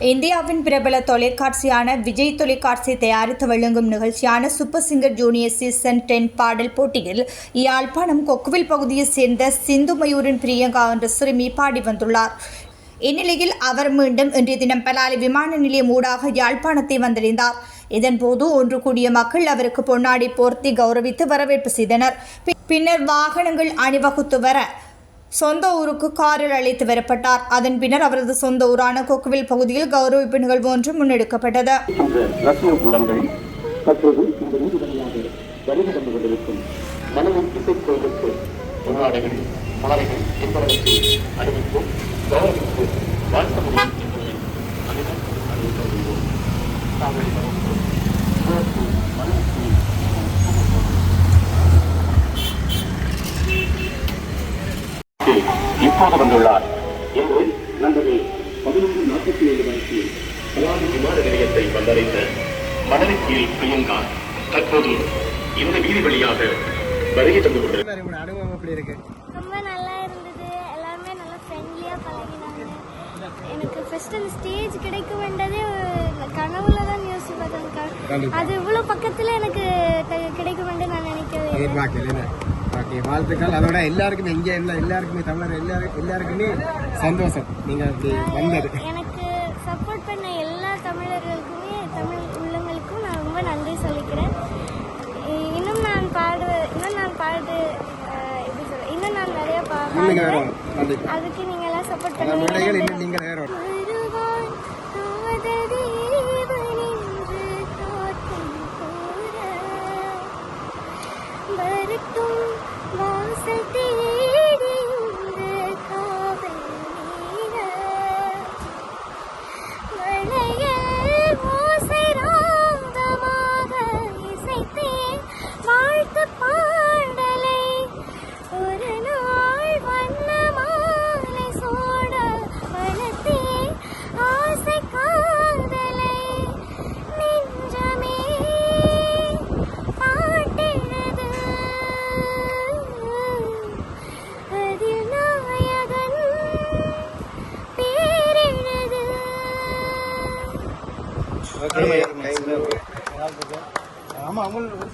இந்தியாவின் பிரபல தொலைக்காட்சியான விஜய் தொலைக்காட்சி தயாரித்து வழங்கும் நிகழ்ச்சியான Super Singer Junior season ten பாடல் போட்டியில் யாழ்ப்பாணம் கொக்குவில் பகுதியைச் சேர்ந்த சிந்து மயூரின் பிரியங்கா என்ற சிறுமி பாடி வந்துள்ளார். இந்நிலையில் அவர் மீண்டும் இன்றைய தினம் பலாலி விமான நிலையம் ஊடாக யாழ்ப்பாணத்தை வந்தடைந்தார். இதன்போது ஒன்று கூடிய மக்கள் அவருக்கு பொன்னாடி போர்த்தி கௌரவித்து வரவேற்பு செய்தனர். பி- பின்னர் வாகனங்கள் அணிவகுத்து வர சொந்த ஊருக்கு காரில் அழைத்து வரப்பட்டார். அதன் பின்னர் அவரது சொந்த ஊரான கொக்குவில் பகுதியில் கௌரவிப்பு நிகழ்வு ஒன்று முன்னெடுக்கப்பட்டது. என்ற ரத்ன இப்போது வந்துள்ளார். இன்று நண்பர்கள் பதினொன்று நாற்பத்தி ஏழு மணிக்கு பலாலி விமான நிலையத்தை வந்தடைந்த மணலிக்கீழ் பிரியங்கா தற்போது இந்த வீதி வழியாக வருகை தந்து கொண்டிருக்கிறார். அனுபவம் எப்படி இருக்கு? ரொம்ப நல்லா இருந்தது. எல்லாருமே நல்லா ஃப்ரெண்ட்லியாக பழகினாங்க. எனக்கு ஃபர்ஸ்ட் அந்த ஸ்டேஜ் கிடைக்க வேண்டதே கனவுல தான் யோசிச்சு பார்த்தேன் க- அது இவ்வளோ பக்கத்தில் எனக்கு க- கிடைக்க வேண்டும் நான் நினைக்கவே ஓகே வாழ்த்துக்கள். அதோட எல்லாருக்குமே இங்கே எல்லா எல்லாருக்குமே தமிழர் எல்லாரும் எல்லாருக்குமே சந்தோஷம். நீங்க அப்படி வந்தது. எனக்கு சப்போர்ட் பண்ண எல்லா தமிழர்களுக்குமே தமிழ் உள்ளங்களுக்கும் நான் ரொம்ப நன்றி சொல்லிக்கிறேன். இன்னும் நான் பாடு இன்னும் நான் பாடு எப்படி சொல்ல இன்னும் நான் நிறைய பா நீங்க வேற பாடுவேன் கண்டிப்பா. அதுக்கு நீங்க எல்லாம் சப்போர்ட் பல விடைகள் பண்ணுவீங்க இன்னும் நீங்க வேற வரட்டும் வாசல் ஓகே ஆமா அவங்களுக்கு